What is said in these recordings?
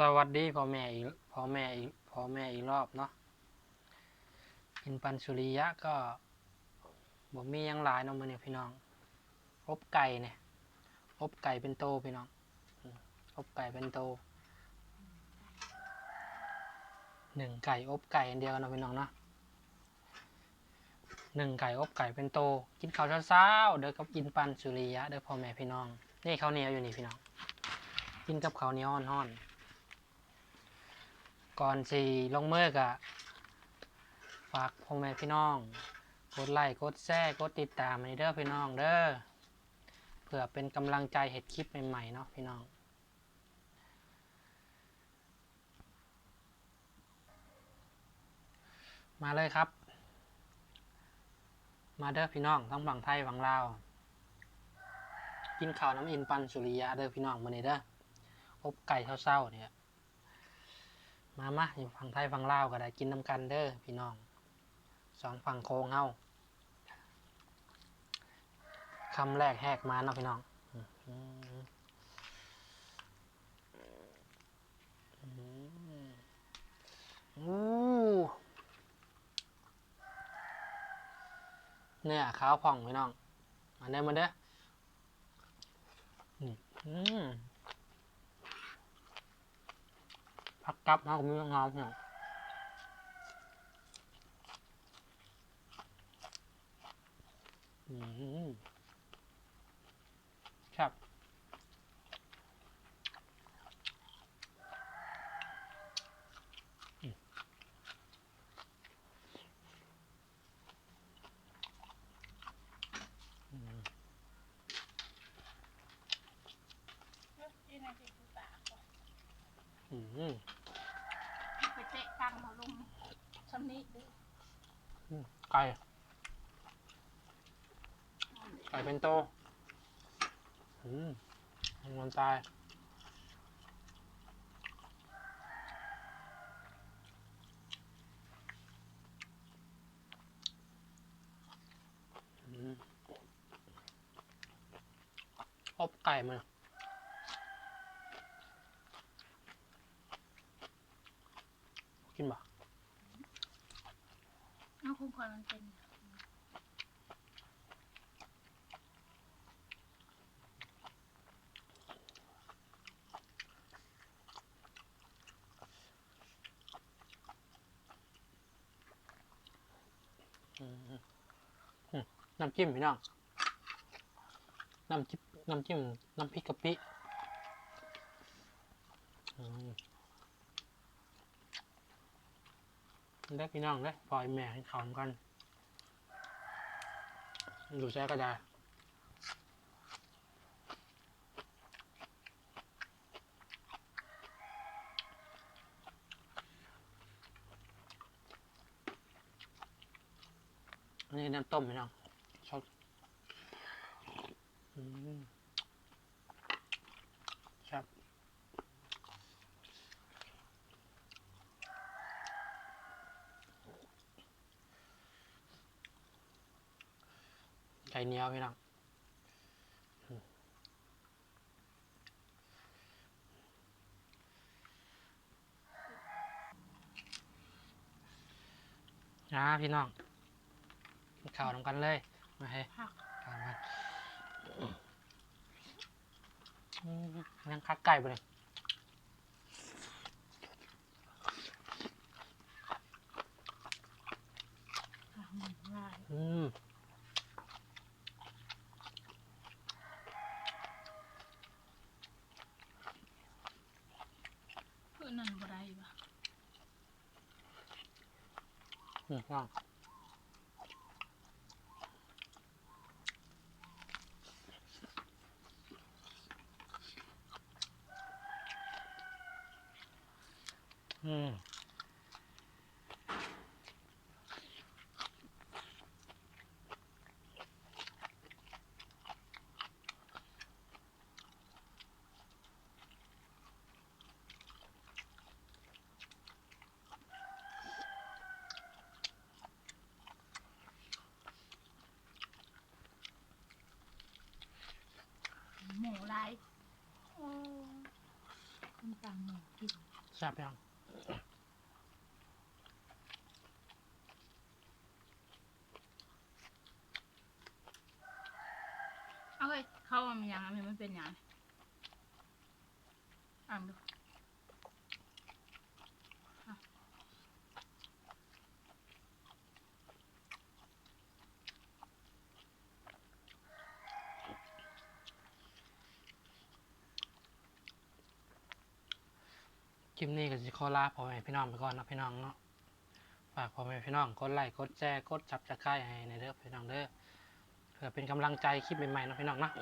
สวัสดีพ่อแม่อีกพ่อแม่อีกพ่อแม่อีกรอบเนาะกินปันสุริยะก็บ่มียังหลายเนาะมื้อนี้พี่น้อง อบไก่เนี่ย อบไก่เป็นโตพี่น้อง อบไก่เป็นโตหนึ่งไก่อบไก่อันเดียวกันเนาะพี่น้องเนาะหนึ่งไก่อบไก่เป็นโต กินข้าวเช้าๆเด้อกับกินปันสุริยะเด้อพ่อแม่พี่น้อง นี่ข้าวเหนียวอยู่นี่พี่น้อง กินกับข้าวเหนียวฮ้อนๆ ก่อนสิลงมือกะฝากพ่อแม่พี่น้อง กดไลค์กดแชร์กดติดตามให้เด้อพี่น้องเด้อเพื่อเป็นกำลังใจเห็ดคลิปใหม่ๆเนาะพี่น้องมาเลยครับ มาเด้อพี่น้องทั้งฝั่งไทยฝั่งลาว กินข้าวน้ำอินปันสุริยะเด้อพี่น้องมื้อนี้เด้ออบไก่เช้าๆเนี่ย มามาอยู่ฝั่งไทยฝั่งลาวก็ได้กินน้ำกันเด้อพี่น้องสองฝั่งโค้งเฮาคำแรกแหกมาเนาะพี่น้องอู้เนี่ยขาวผ่องพี่น้องมาเด้อมาเด้ออืม อืมผักกับเขาก็มีงอมเนี่ยอืมครับอืมอืมที่นายที่กูตากก่อนอืม ไปเตะตังเขาลงชำนี้ดิไก่ ไก่เป็นโตอืมมันตายอืมอบไก่มัน กินบ่น้องคงคอยมันเป็นอืมอืมอืมน้ำจิ้มพี่น้องน้ำจิ้มน้ำจิ้มน้ำพริกกะปิอืม ได้พี่น้องได้ปล่อยแม่ให้เขากันดูแซ่ก็ได้นนี้น้ำต้มพี่น้องชอบอืม ไก่เหนียวพี่น้องอืมอ่าพี่น้องกินข้าวนำกันเลย มาให้ผักข้าวกันอืมยังคักไก่ไปเลย ผักมันง่าย อืม เพื่อนั่นบ่ได้ปะ อืมว่างอืม嗯หมูไรโอ้คนต่างหมู กิน แซ่บยังเอาเลยเข้ามันยังมันเป็นยังอ่านดู คลิปนี้ก็จะขอลาพ่อแม่พี่น้องไปก่อนนะพี่น้องเนาะฝากพ่อแม่พี่น้องกดไลค์กดแชร์กดจับจะค่ายให้ในเด้อพี่น้องเด้อเพื่อเป็นกำลังใจคลิปใหม่ๆเนาะพี่น้องเนาะ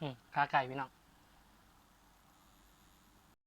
อืมค้าไก่พี่น้อง